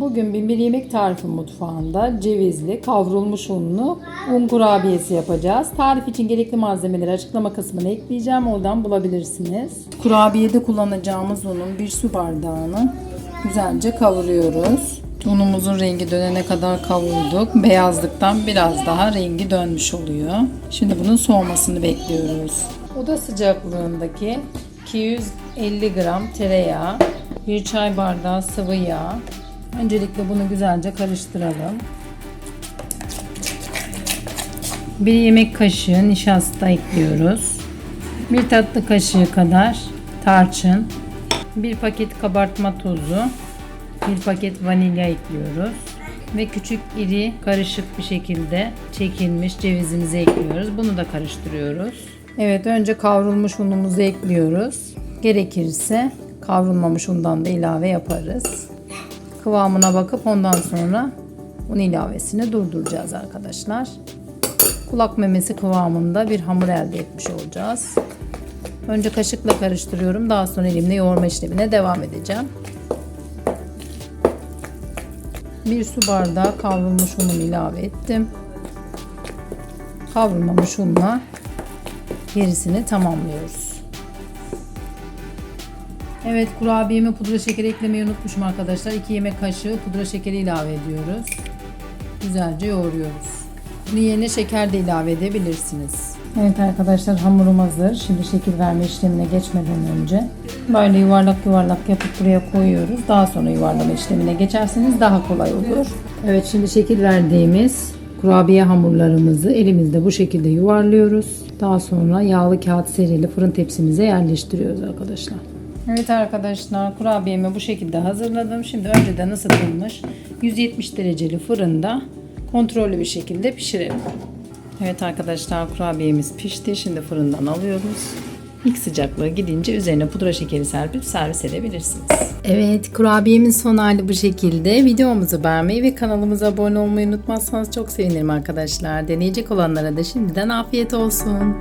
Bugün bir yemek tarifi mutfağında cevizli, kavrulmuş unlu un kurabiyesi yapacağız. Tarif için gerekli malzemeleri açıklama kısmına ekleyeceğim. Oradan bulabilirsiniz. Kurabiyede kullanacağımız unun bir su bardağını güzelce kavuruyoruz. Unumuzun rengi dönene kadar kavurduk. Beyazlıktan biraz daha rengi dönmüş oluyor. Şimdi bunun soğumasını bekliyoruz. Oda sıcaklığındaki 250 gram tereyağı, bir çay bardağı sıvı yağ. Öncelikle bunu güzelce karıştıralım. Bir yemek kaşığı nişasta ekliyoruz. Bir tatlı kaşığı kadar tarçın, bir paket kabartma tozu, bir paket vanilya ekliyoruz ve küçük iri karışık bir şekilde çekilmiş cevizimizi ekliyoruz. Bunu da karıştırıyoruz. Evet önce kavrulmuş unumuzu ekliyoruz. Gerekirse kavrulmamış undan da ilave yaparız. Kıvamına bakıp ondan sonra un ilavesini durduracağız arkadaşlar. Kulak memesi kıvamında bir hamur elde etmiş olacağız. Önce kaşıkla karıştırıyorum. Daha sonra elimle yoğurma işlemine devam edeceğim. Bir su bardağı kavrulmuş unumu ilave ettim. Kavrulmamış unla gerisini tamamlıyoruz. Evet kurabiyeme pudra şekeri eklemeyi unutmuşum arkadaşlar. 2 yemek kaşığı pudra şekeri ilave ediyoruz. Güzelce yoğuruyoruz. Bunun yerine şeker de ilave edebilirsiniz. Evet arkadaşlar hamurum hazır. Şimdi şekil verme işlemine geçmeden önce böyle yuvarlak yuvarlak yapıp buraya koyuyoruz. Daha sonra yuvarlama işlemine geçerseniz daha kolay olur. Evet şimdi şekil verdiğimiz kurabiye hamurlarımızı elimizde bu şekilde yuvarlıyoruz. Daha sonra yağlı kağıt serili fırın tepsimize yerleştiriyoruz arkadaşlar. Evet arkadaşlar kurabiyemi bu şekilde hazırladım. Şimdi önceden ısıtılmış 170 dereceli fırında kontrollü bir şekilde pişirelim. Evet arkadaşlar kurabiyemiz pişti. Şimdi fırından alıyoruz. İlk sıcaklığı gidince üzerine pudra şekeri serpip servis edebilirsiniz. Evet kurabiyemin son hali bu şekilde. Videomuzu beğenmeyi ve kanalımıza abone olmayı unutmazsanız çok sevinirim arkadaşlar. Deneyecek olanlara da şimdiden afiyet olsun.